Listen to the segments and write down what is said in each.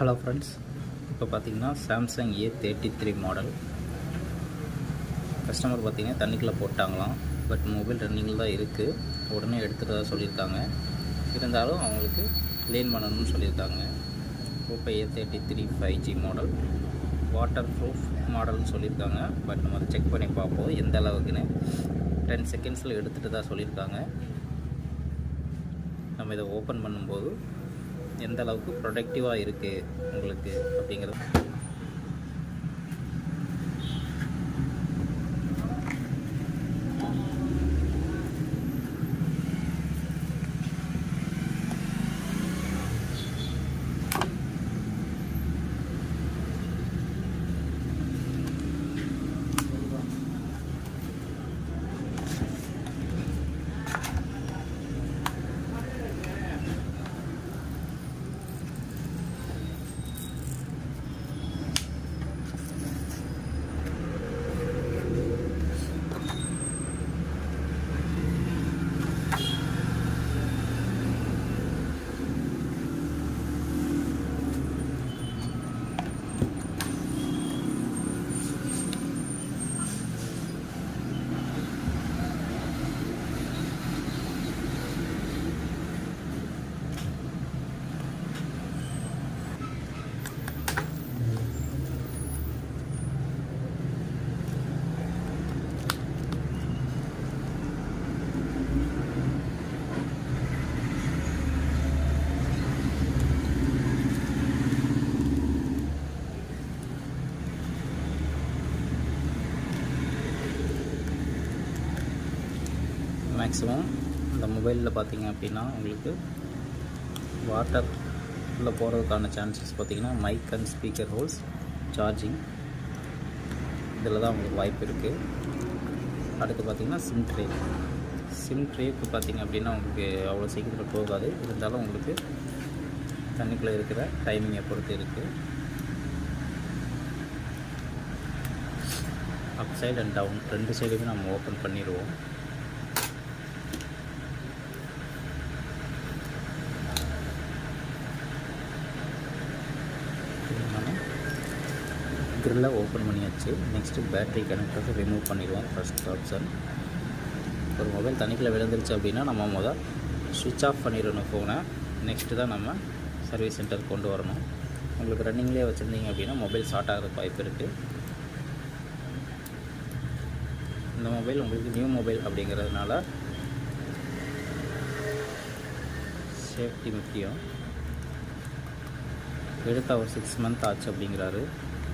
Hello friends இப்போ பார்த்தீங்கன்னா Samsung A thirty three model customer பார்த்தீங்கன்னா தண்ணிக்குள்ளே போட்டாங்களாம். பட் மொபைல் ரன்னிங்கில் தான் இருக்குது உடனே எடுத்துகிட்டு சொல்லியிருக்காங்க. இருந்தாலும் அவங்களுக்கு க்ளீன் பண்ணணும்னு சொல்லியிருக்காங்க. Oppo A thirty three five G model waterproof மாடல்னு சொல்லியிருக்காங்க. பட் நம்ம அதை செக் பண்ணி பார்ப்போம். எந்த அளவுக்குன்னு. டென் செகண்ட்ஸில் எடுத்துகிட்டு தான் சொல்லியிருக்காங்க. நம்ம இதை ஓப்பன் பண்ணும்போது எந்த அளவுக்கு ப்ரொடக்டிவாக இருக்குது உங்களுக்கு அப்படிங்கிறது. மேக்ஸிமம் இந்த மொபைலில் பார்த்தீங்க அப்படின்னா உங்களுக்கு வாட்டரில் போகிறதுக்கான சான்சஸ் பார்த்தீங்கன்னா mic and speaker holes charging இதில் தான் உங்களுக்கு வாய்ப்பு இருக்குது அடுத்து பார்த்திங்கன்னா சிம் ட்ரே சிம் ட்ரேக்கு பார்த்தீங்க அப்படின்னா உங்களுக்கு அவ்வளோ சீக்கிரத்தில் போகாது. இருந்தாலும் உங்களுக்கு தண்ணிக்குள்ளே இருக்கிற டைமிங்கை பொறுத்து இருக்குது அப் சைடு அண்ட் டவுன் ரெண்டு சைடுமே நம்ம ஓப்பன் பண்ணிடுவோம். க்ரில்லை ஓப்பன் பண்ணியாச்சு. நெக்ஸ்ட்டு பேட்ரி கனெக்டரை ரிமூவ் பண்ணிடுவோம் ஃபஸ்ட் ஆப்ஷன் ஒரு மொபைல் தண்ணிக்குள்ளே விழுந்துருச்சு அப்படின்னா நம்ம முதல் சுவிட்ச் ஆஃப் பண்ணிடணும் ஃபோனை நெக்ஸ்ட்டு தான் நம்ம சர்வீஸ் சென்டர் கொண்டு வரணும். உங்களுக்கு ரன்னிங்லேயே வச்சுருந்தீங்க அப்படின்னா மொபைல் ஷார்ட் ஆகிறதுக்கு வாய்ப்பு இருக்குது இந்த மொபைல் உங்களுக்கு நியூ மொபைல் அப்படிங்கிறதுனால சேஃப்டி முக்கியம். எடுத்த ஒரு சிக்ஸ் மந்த் ஆச்சு அப்படிங்கிறாரு.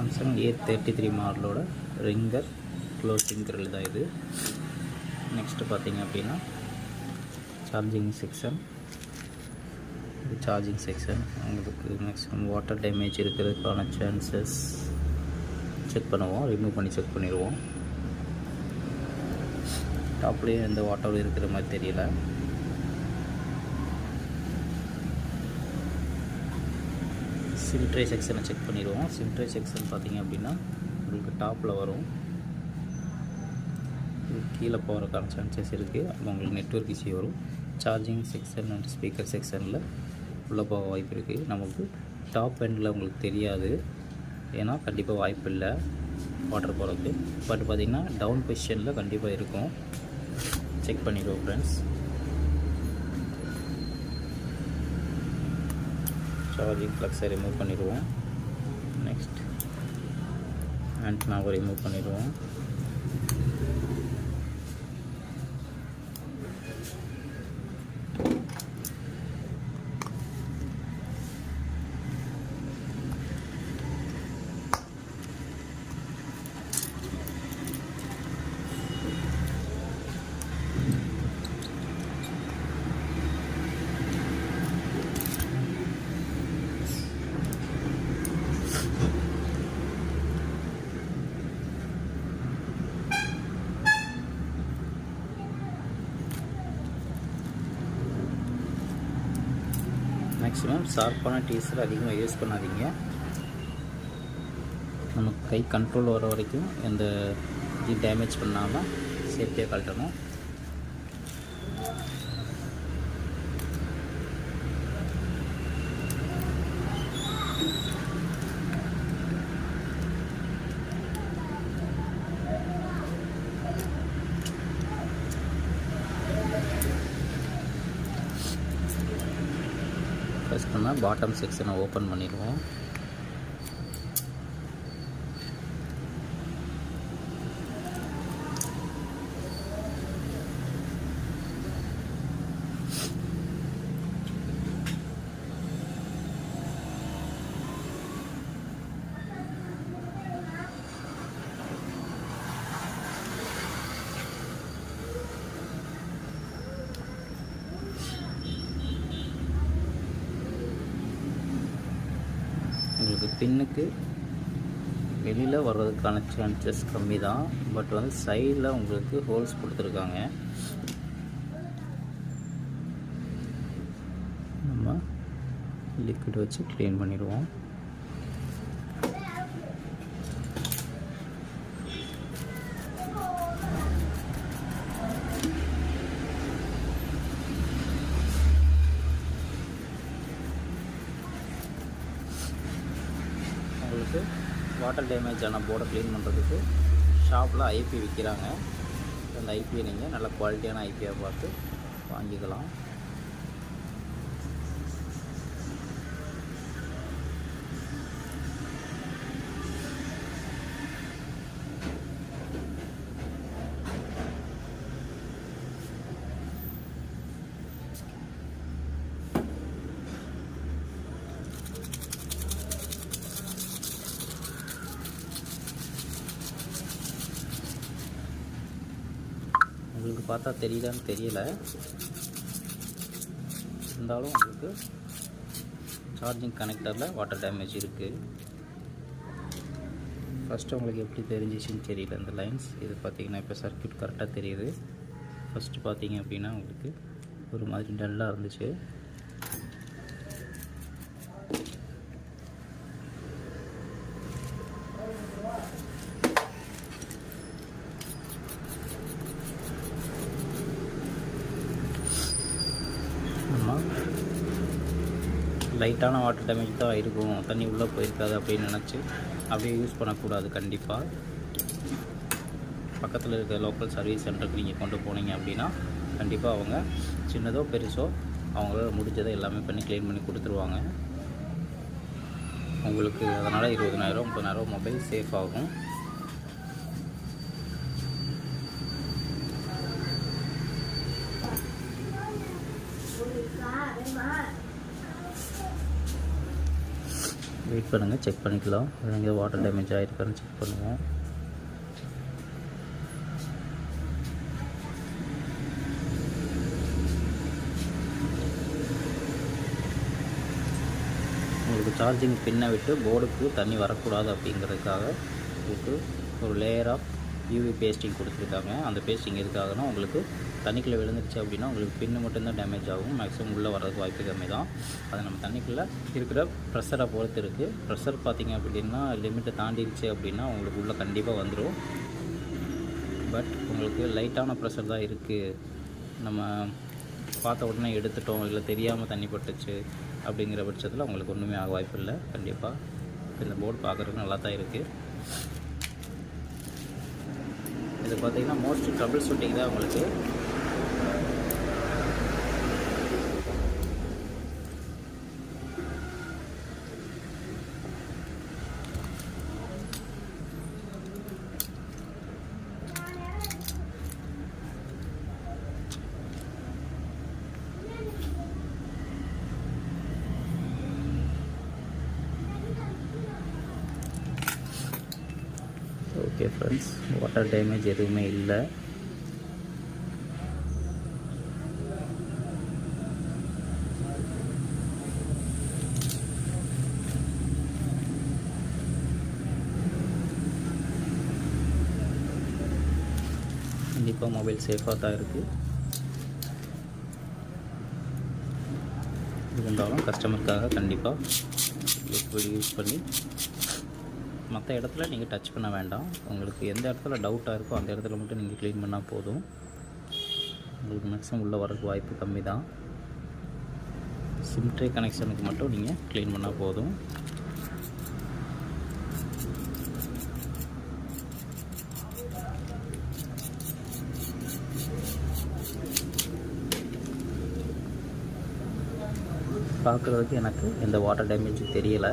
சாம்சங் ஏ தேர்ட்டி த்ரீ மாடலோட ரிங்கர் க்ளோசிங் கிரில் தான் இது. நெக்ஸ்ட்டு பார்த்தீங்க அப்படின்னா சார்ஜிங் செக்ஷன் இது சார்ஜிங் செக்ஷன் உங்களுக்கு மேக்ஸிமம் வாட்டர் டேமேஜ் இருக்கிறதுக்கான சான்சஸ் செக் பண்ணுவோம். ரிமூவ் பண்ணி செக் பண்ணிடுவோம். டாப்லேயும் எந்த வாட்டரும் இருக்கிற மாதிரி தெரியல. சிம்ட்ரே செக்ஷனை செக் பண்ணிடுவோம். சிம்ட்ரே செக்ஷன் பார்த்தீங்க அப்படின்னா உங்களுக்கு டாப்பில் வரும். கீழே போகிறக்கான சான்சஸ் இருக்குது அப்போ உங்களுக்கு நெட்ஒர்க் இஷ்யூ வரும். சார்ஜிங் செக்ஷன் அண்ட் ஸ்பீக்கர் செக்ஷனில் உள்ளே போக வாய்ப்பு இருக்குது நமக்கு டாப் எண்டில் உங்களுக்கு தெரியாது. ஏன்னா கண்டிப்பாக வாய்ப்பு இல்லை. வாட்டர் போகிறதுக்கு பட் பார்த்திங்கன்னா டவுன் பொசிஷனில் கண்டிப்பாக இருக்கும். செக் பண்ணிடுவோம் ஃப்ரெண்ட்ஸ் சார்ஜிங் ப்ளக்ஸை ரிமூவ் பண்ணிடுவோம். நெக்ஸ்ட் ஆண்டனாவை ரிமூவ் பண்ணிடுவோம். மேக்ஸிமம் ஷார்ப்பான டீசர் அதிகமாக யூஸ் பண்ணாதீங்க. நமக்கு கை கண்ட்ரோல் வர வரைக்கும் எந்த இது டேமேஜ் பண்ணாமல் சேஃப்டியாக கழட்டணும் ஃபஸ்ட் நம்ம பாட்டம் செக்ஷனை ஓப்பன் பண்ணிடுவோம் உங்களுக்கு வெளியில் வர்றதுக்கான சான்சஸ் கம்மி தான் பட் வந்து சைடில் உங்களுக்கு ஹோல்ஸ் கொடுத்துருக்காங்க. நம்ம லிக்விட் வச்சு க்ளீன் பண்ணிடுவோம் உங்களுக்கு வாட்டர் டேமேஜ் ஆன போர்டை க்ளீன் பண்ணுறதுக்கு ஷாப்பில் ஐபி விற்கிறாங்க அந்த ஐபியை நீங்கள் நல்ல குவாலிட்டியான ஐபியாக பார்த்து வாங்கிக்கலாம் உங்களுக்கு பார்த்தா தெரியுதான்னு தெரியல. இருந்தாலும் உங்களுக்கு சார்ஜிங் கனெக்டரில் வாட்டர் டேமேஜ் இருக்குது ஃபஸ்ட்டு உங்களுக்கு எப்படி தெரிஞ்சிச்சுன்னு தெரியல இந்த லைன்ஸ் இது பார்த்தீங்கன்னா இப்போ சர்க்யூட் கரெக்டாக தெரியுது. ஃபஸ்ட்டு பார்த்திங்க அப்படின்னா உங்களுக்கு ஒரு மாதிரி டல்லாக இருந்துச்சு. லைட்டான வாட்டர் டேமேஜ் தான் இருக்கும். தண்ணி உள்ளே போயிருக்காது அப்படின்னு நினச்சி அப்படியே யூஸ் பண்ணக்கூடாது கண்டிப்பாக பக்கத்தில் இருக்க லோக்கல் சர்வீஸ் சென்டருக்கு நீங்கள் கொண்டு போனீங்க அப்படின்னா கண்டிப்பாக அவங்க சின்னதோ பெருசோ அவங்களால முடிஞ்சதை எல்லாமே பண்ணி க்ளீன் பண்ணி கொடுத்துருவாங்க. உங்களுக்கு அதனால் இருபதனாயிரம் முப்பதாயிரம் மொபைல் சேஃப் ஆகும். வெயிட் பண்ணுங்கள் செக் பண்ணிக்கலாம் எங்கே வாட்டர் டேமேஜ் ஆகிருக்கான்னு செக் பண்ணுவோம். உங்களுக்கு சார்ஜிங் பின்னை விட்டு போர்டுக்கு தண்ணி வரக்கூடாது அப்படிங்கிறதுக்காக உங்களுக்கு ஒரு லேயர் ஆஃப் யூவி பேஸ்டிங் கொடுத்துருக்காங்க. அந்த பேஸ்டிங் எதுக்காகனா உங்களுக்கு தண்ணிக்குள்ளே விழுந்துருச்சு அப்படின்னா உங்களுக்கு பின்னு மட்டும்தான் டேமேஜ் ஆகும். மேக்ஸிமம் உள்ளே வர்றதுக்கு வாய்ப்பு கம்மி தான் அது நம்ம தண்ணிக்குள்ளே இருக்கிற ப்ரெஷரை பொறுத்து இருக்குது ப்ரெஷர் பார்த்திங்க அப்படின்னா லிமிட்டை தாண்டிடுச்சு அப்படின்னா உங்களுக்கு உள்ளே கண்டிப்பாக வந்துடும் பட் உங்களுக்கு லைட்டான ப்ரெஷர் தான் இருக்குது நம்ம பார்த்த உடனே எடுத்துட்டோம் இல்லை தெரியாமல் தண்ணி பட்டுச்சு அப்படிங்கிற பட்சத்தில் உங்களுக்கு ஒன்றுமே ஆக வாய்ப்பு இல்லை. கண்டிப்பாக இந்த போர்டு பார்க்குறதுக்கு நல்லா தான் இருக்குது இது பார்த்தீங்கன்னா மோஸ்ட் ட்ரபிள் ஷூட்டிங் தான் உங்களுக்கு ஓகே ஃப்ரெண்ட்ஸ் வாட்டர் டேமேஜ் எதுவுமே இல்லை. கண்டிப்பாக மொபைல் சேஃபாக தான் இருக்குது இருந்தாலும் கஸ்டமருக்காக கண்டிப்பாக லிக்விட் யூஸ் பண்ணி மற்ற இடத்துல நீங்கள் டச் பண்ண வேண்டாம். உங்களுக்கு எந்த இடத்துல டவுட்டாக இருக்கோ அந்த இடத்துல மட்டும் நீங்கள் க்ளீன் பண்ணால் போதும். உங்களுக்கு மேக்ஸிமம் உள்ளே வரதுக்கு வாய்ப்பு கம்மி தான் சிம்ட்ரே கனெக்ஷனுக்கு மட்டும் நீங்கள் க்ளீன் பண்ணால் போதும். பார்க்குறதுக்கு எனக்கு எந்த வாட்டர் டேமேஜும் தெரியலை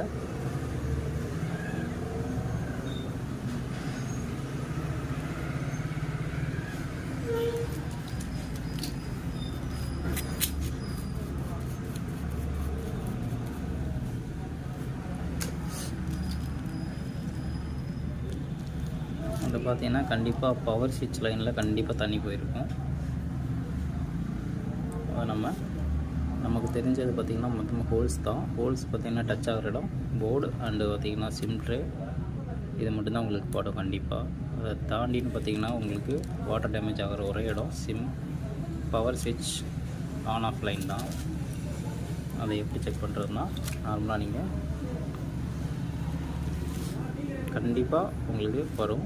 அது பார்த்தீங்கன்னா கண்டிப்பாக பவர் ஸ்விட்ச் லைனில் கண்டிப்பாக தண்ணி போயிருக்கும். அது நம்ம நமக்கு தெரிஞ்சது பார்த்திங்கன்னா மொத்தமாக ஹோல்ஸ் தான். ஹோல்ஸ் பார்த்திங்கன்னா டச் ஆகிற இடம். போர்டு அண்டு பார்த்திங்கன்னா சிம் ட்ரே இது மட்டும்தான் உங்களுக்கு படம் கண்டிப்பாக அதை தாண்டின்னு பார்த்திங்கன்னா உங்களுக்கு வாட்டர் டேமேஜ் ஆகிற ஒரே இடம். சிம் பவர் ஸ்விட்ச் ஆன் ஆஃப் லைன் தான். அதை எப்படி செக் பண்ணுறதுனா நார்மலாக நீங்கள் கண்டிப்பாக உங்களுக்கு வரும்.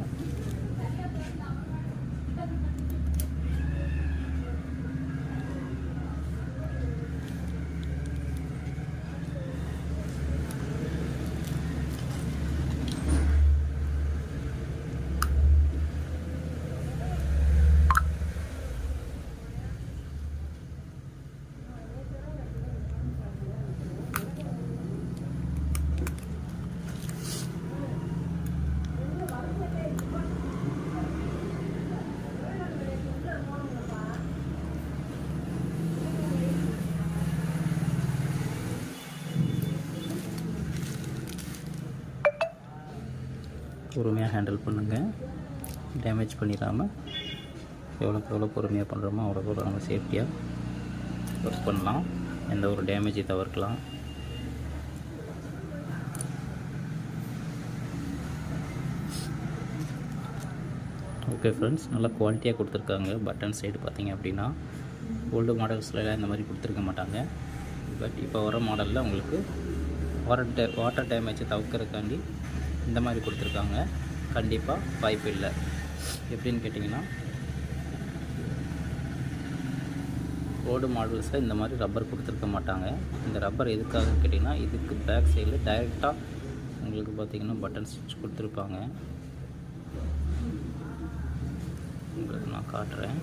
பொறுமையாக ஹேண்டில் பண்ணுங்கள் டேமேஜ் பண்ணிடாமல் எவ்வளோக்கு எவ்வளோ பொறுமையாக பண்ணுறோமோ அவ்வளோக்கு எவ்வளோ நம்ம சேஃப்டியாக ஒர்க் பண்ணலாம். எந்த ஒரு டேமேஜை தவிர்க்கலாம். ஓகே ஃப்ரெண்ட்ஸ் நல்லா குவாலிட்டியாக கொடுத்துருக்காங்க. பட்டன் சைடு பார்த்திங்க அப்படின்னா ஓல்டு மாடல்ஸ்லாம் இந்த மாதிரி கொடுத்துருக்க மாட்டாங்க. பட் இப்போ வர மாடலில் உங்களுக்கு வாட்டர் டே வாட்டர் டேமேஜை தவிர்க்கறக்காண்டி இந்த மாதிரி கொடுத்துருக்காங்க. கண்டிப்பாக வாய்ப்பு இல்லை. எப்படின்னு கேட்டிங்கன்னா ரோடு மாடல்ஸில் இந்த மாதிரி ரப்பர் கொடுத்துருக்க மாட்டாங்க. இந்த ரப்பர் எதுக்காக கேட்டிங்கன்னா இதுக்கு பேக் சைடில் டைரெக்டாக உங்களுக்கு பார்த்திங்கன்னா பட்டன் ஸ்டிச் கொடுத்துருப்பாங்க. உங்களுக்கு நான் காட்டுறேன்.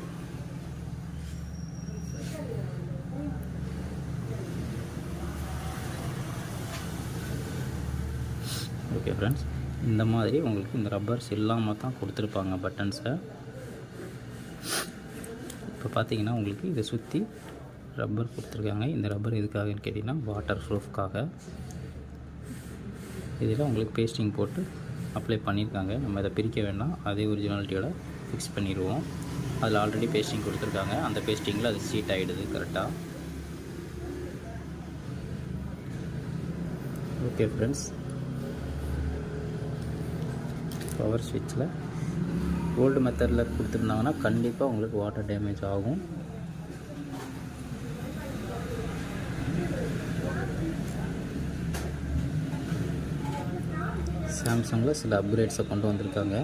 ஓகே ஃப்ரெண்ட்ஸ் இந்த மாதிரி உங்களுக்கு இந்த ரப்பர்ஸ் இல்லாமல் தான் கொடுத்துருப்பாங்க பட்டன்ஸை இப்போ பார்த்தீங்கன்னா உங்களுக்கு இதை சுற்றி ரப்பர் கொடுத்துருக்காங்க. இந்த ரப்பர் எதுக்காகன்னு கேட்டிங்கன்னா வாட்டர் ப்ரூஃப்காக இதில் உங்களுக்கு பேஸ்டிங் போட்டு அப்ளை பண்ணியிருக்காங்க நம்ம இதை பிரிக்க வேண்டாம். அதே ஒரிஜினாலிட்டியோட ஃபிக்ஸ் பண்ணிடுவோம் அதில் ஆல்ரெடி பேஸ்டிங் கொடுத்துருக்காங்க. அந்த பேஸ்டிங்கில் அது சீட் ஆகிடுது கரெக்டாக ஓகே ஃப்ரெண்ட்ஸ் பவர் ஸ்விட்சில் ஓல்டு மெத்தடில் கொடுத்துருந்தாங்கன்னா கண்டிப்பாக உங்களுக்கு வாட்டர் டேமேஜ் ஆகும். சாம்சங்கில் சில அப்கிரேட்ஸை கொண்டு வந்திருக்காங்க.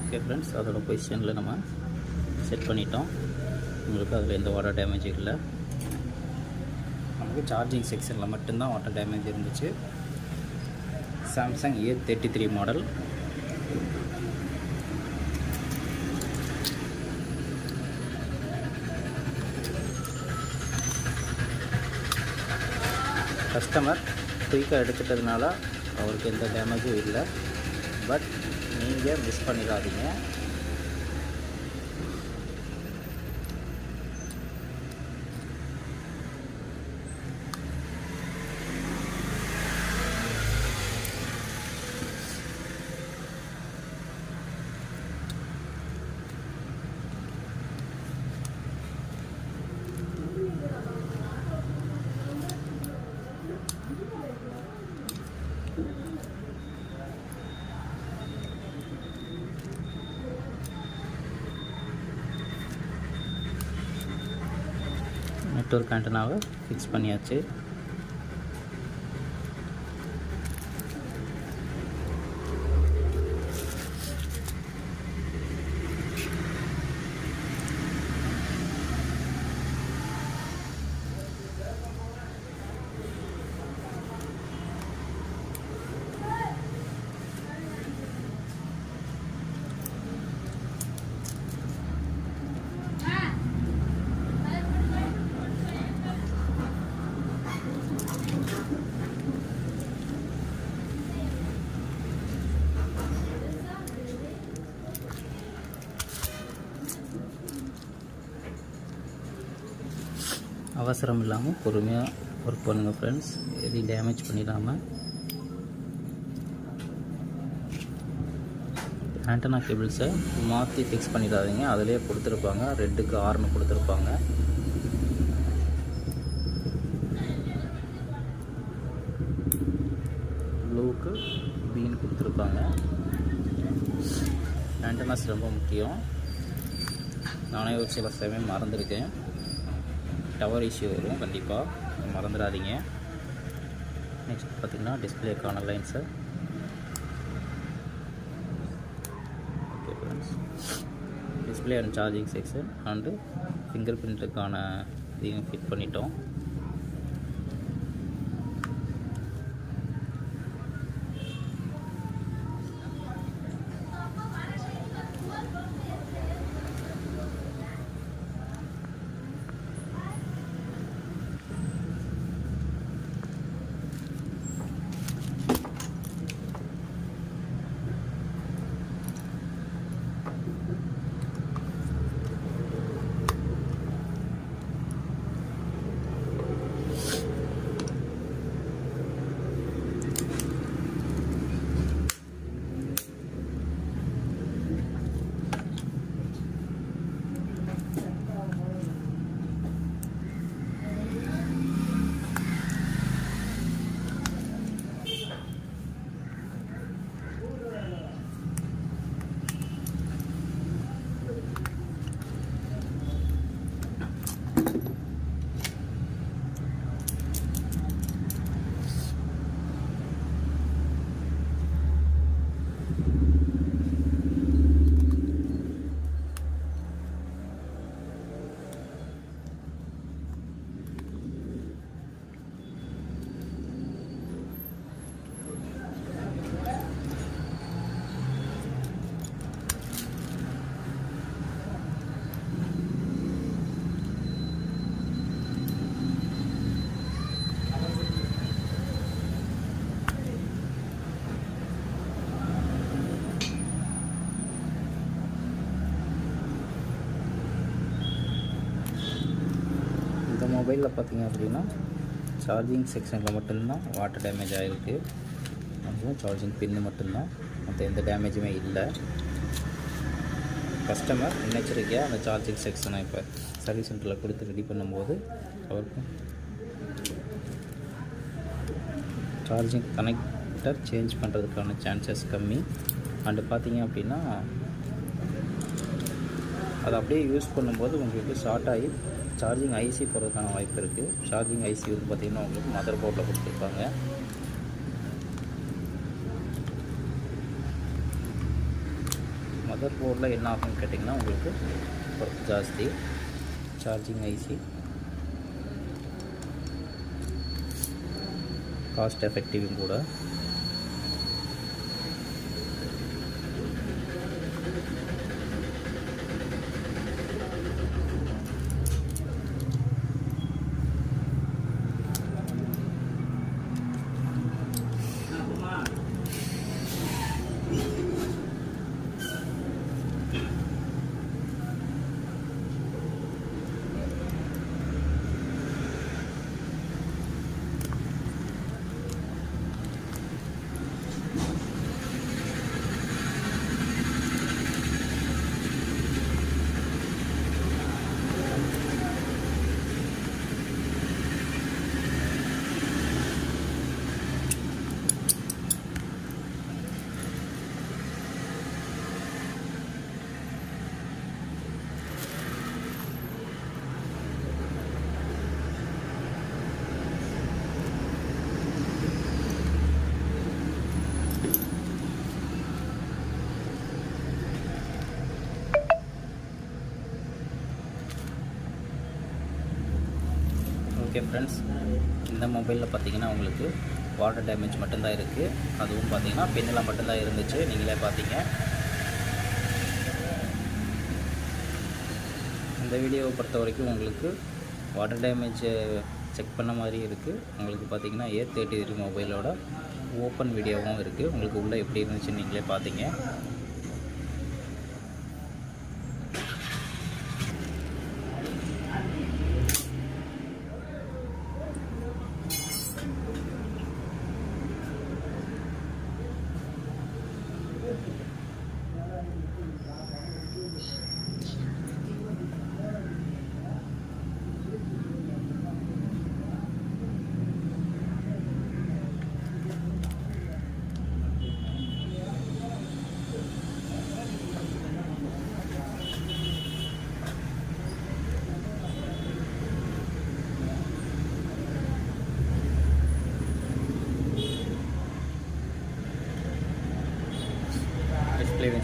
ஓகே ஃப்ரெண்ட்ஸ் அதோட பொசிஷனில் நம்ம செட் பண்ணிட்டோம். உங்களுக்கு அதில் எந்த வாட்டர் டேமேஜ் இல்லை. நமக்கு சார்ஜிங் செக்ஷனில் மட்டும்தான் வாட்டர் டேமேஜ் இருந்துச்சு. Samsung A thirty three model customer குயிக்காக எடுத்துட்டதுனால அவருக்கு எந்த டேமேஜும் இல்லை. பட் நீங்கள் மிஸ் பண்ணிடாதீங்க. நெட்ஒர்க் ஆண்டனாவை ஃபிக்ஸ் பண்ணியாச்சு. அவசரம் இல்லாமல் பொறுமையாக ஒர்க் பண்ணுங்கள் ஃப்ரெண்ட்ஸ் எதையும் டேமேஜ் பண்ணிடாமல் ஆண்டனா கேபிள்ஸை மாற்றி ஃபிக்ஸ் பண்ணிடாதீங்க. அதிலே கொடுத்துருப்பாங்க. ரெட்டுக்கு ஆறுனு கொடுத்துருப்பாங்க. ப்ளூக்கு பீன் கொடுத்துருப்பாங்க. ஆண்டனாஸ் ரொம்ப முக்கியம். நானே ஒரு சில சமயம் மறந்துருக்கேன் டவர் இஷ்யூ வரும் கண்டிப்பாக மறந்துடாதீங்க. நெக்ஸ்ட் பார்த்திங்கன்னா டிஸ்பிளேக்கான sir okay friends display and charging section and finger பிரிண்ட்டுக்கான இதையும் ஃபிட் பண்ணிட்டோம். மொபைலில் பார்த்தீங்க அப்படின்னா சார்ஜிங் செக்ஷனில் மட்டும்தான் வாட்டர் டேமேஜ் ஆகிருக்கு அதுவும் சார்ஜிங் பின்னு மட்டும்தான். மற்ற எந்த டேமேஜுமே இல்லை. கஸ்டமர் முன்னெச்சரிக்கையாக அந்த சார்ஜிங் செக்ஷனை இப்போ சர்வீஸ் சென்டரில் கொடுத்து ரெடி பண்ணும்போது அவருக்கு சார்ஜிங் கனெக்டர் சேஞ்ச் பண்ணுறதுக்கான சான்சஸ் கம்மி. அண்டு பார்த்தீங்க அப்படின்னா அதை அப்படியே யூஸ் பண்ணும்போது உங்களுக்கு ஷார்ட் ஆகி சார்ஜிங் ஐசி போகிறதுக்கான வாய்ப்பு இருக்குது சார்ஜிங் ஐசி வந்து பார்த்திங்கன்னா உங்களுக்கு மதர் போர்டில் கொடுத்துருப்பாங்க. மதர் போர்டில் என்ன ஆகும்னு கேட்டிங்கன்னா உங்களுக்கு ஒர்க் ஜாஸ்தி. சார்ஜிங் ஐசி காஸ்ட் எஃபெக்டிவும் கூட ஓகே ஃப்ரெண்ட்ஸ் இந்த மொபைலில் பார்த்தீங்கன்னா உங்களுக்கு வாட்டர் டேமேஜ் மட்டும்தான் இருக்குது அதுவும் பார்த்தீங்கன்னா பின்னில் மட்டும்தான் இருந்துச்சு. நீங்களே பார்த்தீங்க இந்த வீடியோவை பொறுத்த வரைக்கும் உங்களுக்கு வாட்டர் டேமேஜை செக் பண்ண மாதிரி இருக்குது உங்களுக்கு பார்த்தீங்கன்னா ஏ தேர்ட்டி த்ரீ மொபைலோட ஓப்பன் வீடியோவும் இருக்குது உங்களுக்கு உள்ளே எப்படி இருந்துச்சுன்னு நீங்களே பார்த்தீங்க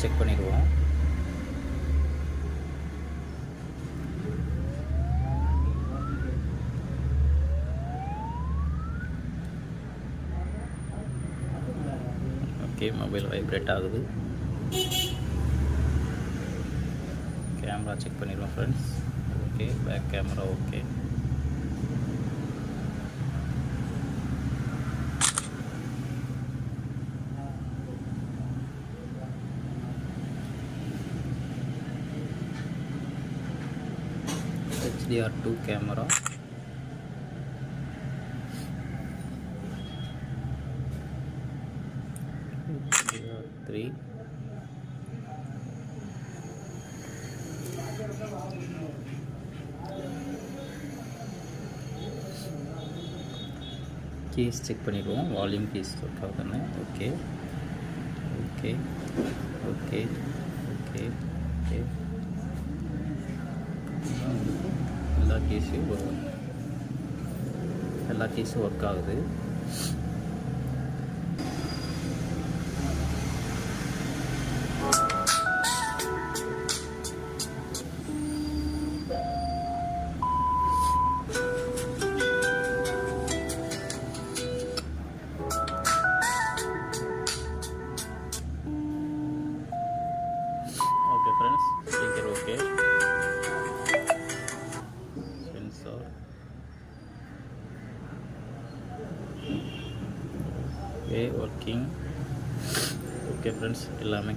செக் பண்ணிடுவோம். ஓகே மொபைல் வைப்ரேட் ஆகுது. கேமரா செக் பண்ணிடுவோம் friends okay back camera okay. HDR2 camera. HDR3 keys check பண்ணிடுவோம். வால்யூம் கீஸ் ஒர்க் ஆகுதுன்னு okay okay okay okay okay எல்லா கேஸையும் வரும் எல்லா கேஸும் ஒர்க் ஆகுது.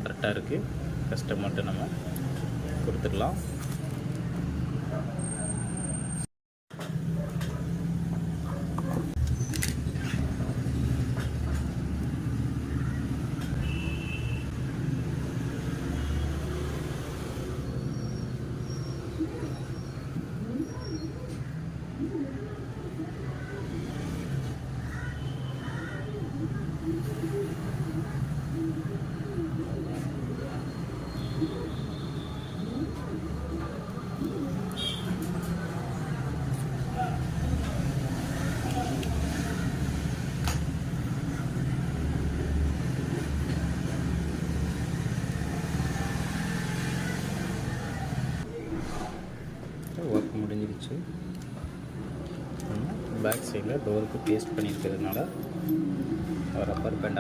கரெக்டாக இருக்குது. கஸ்டமர்கிட்ட நம்ம கொடுத்துடலாம் ஒர்க் முடிஞ்சிருச்சு பேக் சைடில் டோருக்கு பேஸ்ட் பண்ணியிருக்கிறதுனால ரப்பர் பேண்ட்